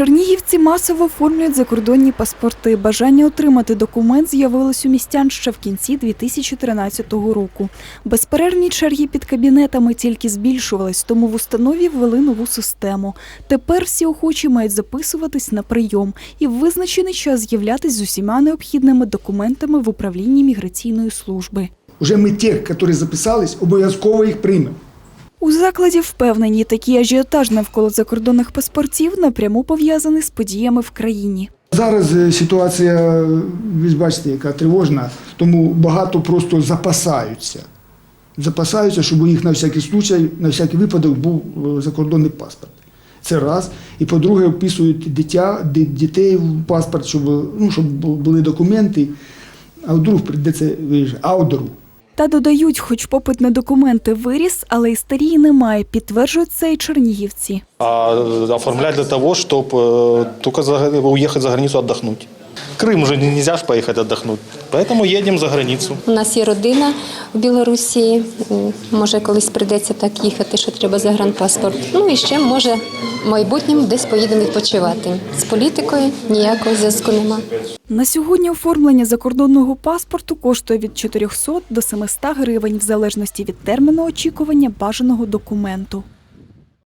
Чернігівці масово оформлюють закордонні паспорти. Бажання отримати документ з'явилось у містян ще в кінці 2013 року. Безперервні черги під кабінетами тільки збільшувались, тому в установі ввели нову систему. Тепер всі охочі мають записуватись на прийом і в визначений час з'являтись з усіма необхідними документами в управлінні міграційної служби. Уже ми тих, які записались, обов'язково їх приймемо. У закладі впевнені, такий ажіотаж навколо закордонних паспортів напряму пов'язаний з подіями в країні. Зараз е, ситуація, ви бачите, яка тривожна, тому багато просто запасаються. Запасаються, щоб у них на всякий случай, на всякий випадок був е, закордонний паспорт. Це раз. І по-друге, вписують дитя, дітей в паспорт, щоб, ну, щоб були документи, а вдруг прийдеться виїжджати. А вдруг. Та додають, хоч попит на документи виріс, але істерії немає, підтверджують це і чернігівці. А оформлять для того, щоб тільки уїхати за границю отдохнуть. Крым уже не- нельзя ж поехать отдохнуть. Поэтому едем за границу. У нас є родина в Білорусі. Може, колись прийдеться так їхати, що треба загранпаспорт. Ну і ще може в майбутньому десь поїдемо відпочивати. З політикою ніякого зв'язку нема. На сьогодні оформлення закордонного паспорту коштує від 400 до 700 гривень в залежності від терміну очікування бажаного документу.